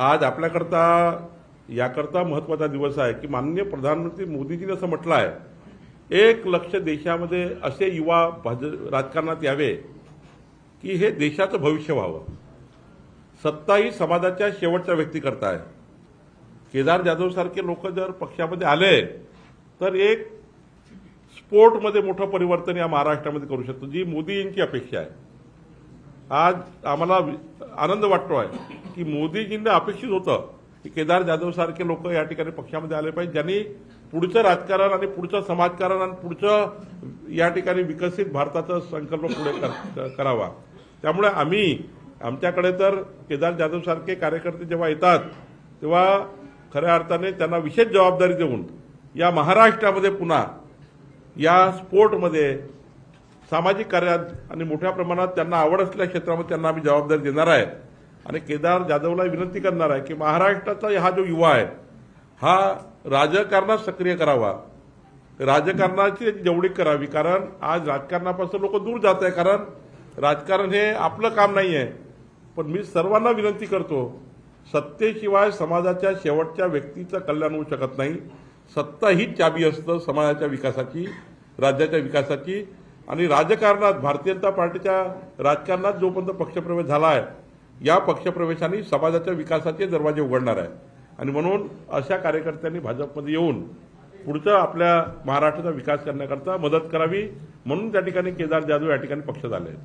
आज आपल्याकरता याकरता महत्त्वाचा दिवस आहे की माननीय प्रधानमंत्री मोदीजीने असं म्हटलं आहे एक लक्ष देशामध्ये असे युवा भाज राजकारणात यावे की हे देशाचं भविष्य व्हावं. सत्ता ही समाजाच्या शेवटच्या व्यक्ती करता आहे. केदार जाधव सारखे लोक जर पक्षामध्ये आले तर एक स्पोर्टमध्ये मोठं परिवर्तन या महाराष्ट्रामध्ये करू शकतो जी मोदी यांची अपेक्षा आहे. आज आम्हाला वि- आनंद वाटतो आहे की मोदीजींना अपेक्षित होतं की केदार जाधव सारखे लोक या ठिकाणी पक्षामध्ये आले पाहिजे ज्यांनी पुढचं राजकारण आणि पुढचं समाजकारण आणि पुढचं या ठिकाणी विकसित भारताचा संकल्प पुढे कर- करावा. त्यामुळे आम्ही आमच्याकडे तर केदार जाधव सारखे कार्यकर्ते जेव्हा येतात तेव्हा खऱ्या अर्थाने त्यांना विशेष जबाबदारी देऊन या महाराष्ट्रामध्ये पुन्हा या स्पोर्टमध्ये सामाजिक कार्यात आणि मोठ्या प्रमाणात त्यांना आवड असलेल्या क्षेत्रामध्ये त्यांना आम्ही जबाबदारी देणार आहे आणि केदार जाधवला विनंती करणार आहे की महाराष्ट्राचा हा जो युवा आहे हा राजकारणात सक्रिय करावा. राजकारणाची जेवढी करावी कारण आज राजकारणापासून लोक दूर जात आहे कारण राजकारण हे आपलं काम नाही आहे. पण मी सर्वांना विनंती करतो सत्तेशिवाय समाजाच्या शेवटच्या व्यक्तीचं कल्याण होऊ शकत नाही. सत्ता हीच चाबी असतं समाजाच्या विकासाची राज्याच्या विकासाची. आणि राजकारणात भारतीय जनता पार्टीच्या राजकारणात जोपर्यंत पक्षप्रवेश झाला आहे या पक्षप्रवेशाने समाजाच्या विकासाचे दरवाजे उघडणार आहे आणि म्हणून अशा कार्यकर्त्यांनी भाजपमध्ये येऊन पुढचं आपल्या महाराष्ट्राचा विकास करण्याकरता मदत करावी म्हणून त्या ठिकाणी केदार जाधव या ठिकाणी पक्ष झाले. आहेत